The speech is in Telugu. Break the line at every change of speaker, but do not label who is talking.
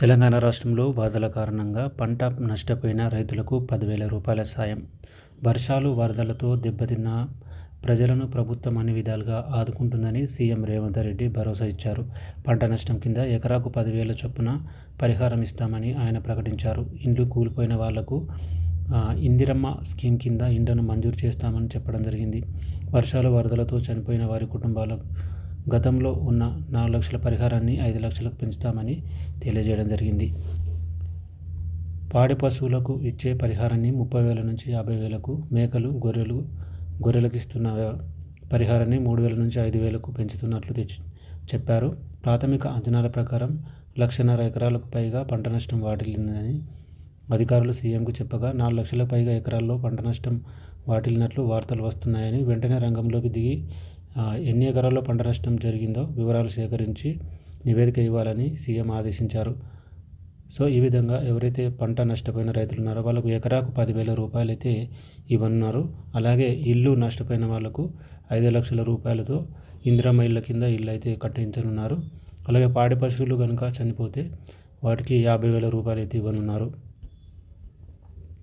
తెలంగాణ రాష్ట్రంలో వరదల కారణంగా పంట నష్టపోయిన రైతులకు పదివేల రూపాయల సాయం. వర్షాలు వరదలతో దెబ్బతిన్న ప్రజలను ప్రభుత్వం అన్ని విధాలుగా ఆదుకుంటుందని సీఎం రేవంత్ రెడ్డి భరోసా ఇచ్చారు. పంట నష్టం కింద ఎకరాకు పదివేల చొప్పున పరిహారం ఇస్తామని ఆయన ప్రకటించారు. ఇండ్లు కూలిపోయిన వాళ్ళకు ఇందిరమ్మ స్కీమ్ కింద ఇండ్లను మంజూరు చేస్తామని చెప్పడం జరిగింది. వర్షాలు వరదలతో చనిపోయిన వారి కుటుంబాలకు గతంలో ఉన్న నాలుగు లక్షల పరిహారాన్ని ఐదు లక్షలకు పెంచుతామని తెలియజేయడం జరిగింది. పాడి పశువులకు ఇచ్చే పరిహారాన్ని ముప్పై వేల నుంచి యాభై వేలకు మేకలు గొర్రెలు గొర్రెలకు ఇస్తున్న పరిహారాన్ని మూడు వేల నుంచి ఐదు వేలకు పెంచుతున్నట్లు తెచ్చి చెప్పారు. ప్రాథమిక అంచనాల ప్రకారం లక్షన్నర ఎకరాలకు పైగా పంట నష్టం వాటిల్లిందని అధికారులు సీఎంకు చెప్పగా నాలుగు లక్షలకు పైగా ఎకరాల్లో పంట నష్టం వాటిల్లినట్లు వార్తలు వస్తున్నాయని వెంటనే రంగంలోకి దిగి ఎన్ని ఎకరాల్లో పంట నష్టం జరిగిందో వివరాలు సేకరించి నివేదిక ఇవ్వాలని సీఎం ఆదేశించారు. సో ఈ విధంగా ఎవరైతే పంట నష్టపోయిన రైతులు ఉన్నారో వాళ్ళకు ఎకరాకు పదివేల రూపాయలు అయితే ఇవ్వనున్నారు. అలాగే ఇల్లు నష్టపోయిన వాళ్ళకు ఐదు లక్షల రూపాయలతో ఇందిరమ్మ ఇళ్ళ కింద ఇల్లు అయితే కట్టించనున్నారు. అలాగే పాడి పశువులు కనుక చనిపోతే వాటికి యాభై వేల రూపాయలు అయితే ఇవ్వనున్నారు.